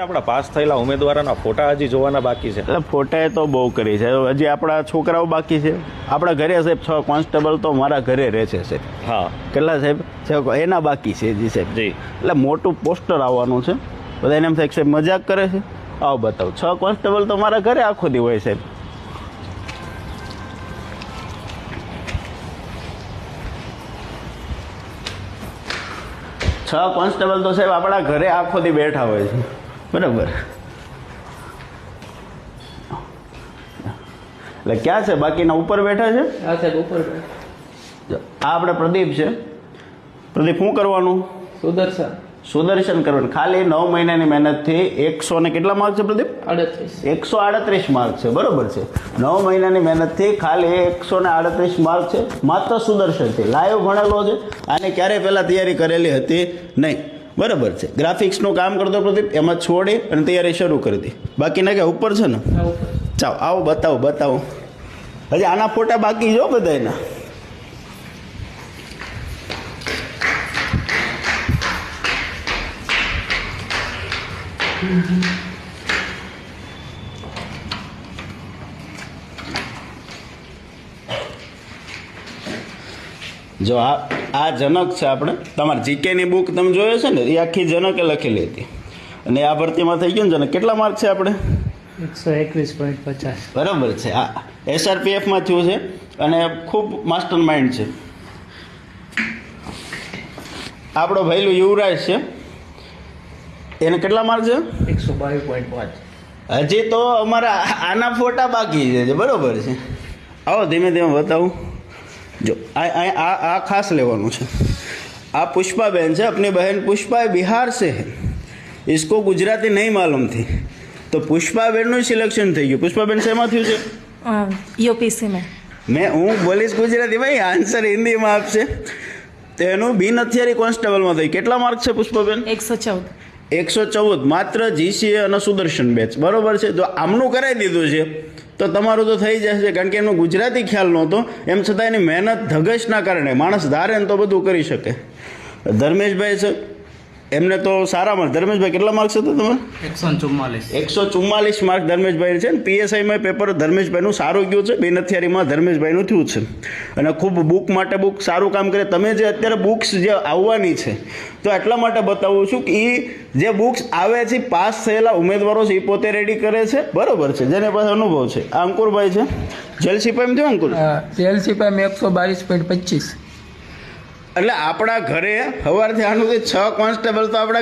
આપણા પાસ થયેલા ઉમેદવારોના ફોટા હજી જોવાના બાકી છે? એટલે ફોટાએ તો બહુ કરી છે. હજી આપણા છોકરાઓ બાકી છે. આપણા ઘરે સાહેબ છ કોન્સ્ટેબલ તો મારા ઘરે રહે છે સાહેબ. હા. કેટલા સાહેબ? એના બાકી છે જી સાહેબ. જી. એટલે મોટું પોસ્ટર આવવાનું છે. બધા એને એમ થાય સાહેબ મજાક કરે છે. આવો બતાવો. છ કોન્સ્ટેબલ તો મારા ઘરે આખો દી હોય સાહેબ. છ કોન્સ્ટેબલ તો સાહેબ આપણા ઘરે આખો દી બેઠા હોય છે. બરાબર. એટલે ક્યાં છે? બાકીના ઉપર બેઠા છે? હા સાહેબ ઉપર આ આપણે પ્રદીપ છે. પ્રદીપ શું કરવાનું? સુદર્શન. સુદર્શન કરવાનું. ખાલી નવ મહિનાની મહેનતથી એકસો ને કેટલા માર્ક છે પ્રદીપ? આડત્રીસ. એકસો આડત્રીસ માર્ક છે. બરોબર છે. નવ મહિનાની મહેનતથી ખાલી એકસો ને આડત્રીસ માર્ક છે. માત્ર સુદર્શનથી લાઈવ ભણેલો છે. આને ક્યારેય પહેલાં તૈયારી કરેલી હતી નહીં. બરાબર છે. ગ્રાફિક્સનું કામ કરતો પ્રદીપ એમાં છોડી અને તૈયારી શરૂ કરી હતી બાકીના કે ઉપર છે ને? ચાલો આવો બતાવો બતાવો. હજી આના ફોટા બાકી જો બધા એના જો આ આ જનક છે આપણે. તમારી જીકેની બુક તમે જોયો છે ને એ આખી જનકે લખેલી હતી. અને આ ભરતીમાં થઈ ગયું ને જનક કેટલા માર્ક છે આપણે? એકસો એકવીસ પોઈન્ટ પચાસ. બરાબર છે. આ એસઆરપીએફમાં થયું છે અને ખૂબ માસ્ટર માઇન્ડ છે. આપણો ભાઈલું યુવરાજ છે. એને કેટલા માર્ક છે? એકસો બાવીસ પોઈન્ટ પાંચ. હજી તો અમારા આના ફોટા બાકી છે બરોબર છે. આવો ધીમે ધીમે બતાવું. જો આ આ- આ આ ખાસ લેવાનું છે આ પુષ્પાબેન છે अपनी बहन पुष्पा बिहार से है इसको ગુજરાતી નહીં માલુમ थी તો પુષ્પાબેનનું સિલેક્શન થઈ ગયું પુષ્પાબેન શેમાં થયું છે यूपीसी में મેં હું બોલીશ ગુજરાતી ભાઈ આન્સર હિન્દીમાં આપશે તેનું બિન હથિયારી કોન્સ્ટેબલમાં થઈ કેટલા માર્ક છે પુષ્પાબેન एक सौ चौदह એકસો ચૌદ માત્ર જીસીએ અને સુદર્શન બેચ બરોબર છે જો આમનું કરાવી દીધું છે તો તમારું તો થઈ જશે, કારણ કે એમનો ગુજરાતી ખ્યાલ નહોતો. એમ છતાં એની મહેનત, ધગશના કારણે માણસ ધારે ને તો બધું કરી શકે. ધર્મેશભાઈ છે એમને તો સારા માર્ક ધર્મેશભાઈ કેટલા માર્ક્સ હતા તમે એકસો ચુમ્માલીસ. એકસો ચુમ્માલીસ માર્ક ધર્મેશભાઈ છે ને. પીએસઆઈમાં પેપર ધર્મેશભાઈનું સારું ગયું છે. બેનથિયારીમાં ધર્મેશભાઈનું થયું છે. અને ખૂબ બુક માટે બુક સારું કામ કરે. તમે જે અત્યારે બુક્સ જે આવવાની છે તો એટલા માટે બતાવું છું કે એ જે બુક્સ આવે છે પાસ થયેલા ઉમેદવારો છે એ પોતે રેડી કરે છે. બરોબર છે. જેને પાસે અનુભવ છે. આ અંકુરભાઈ છે. જેલ એમ થયું અંકુર? એલસી પાસે એકસો બાવીસ પોઈન્ટ પચીસ. એટલે આપણા ઘરે સવારથી આનું છ કોન્સ્ટેબલ તો આપણા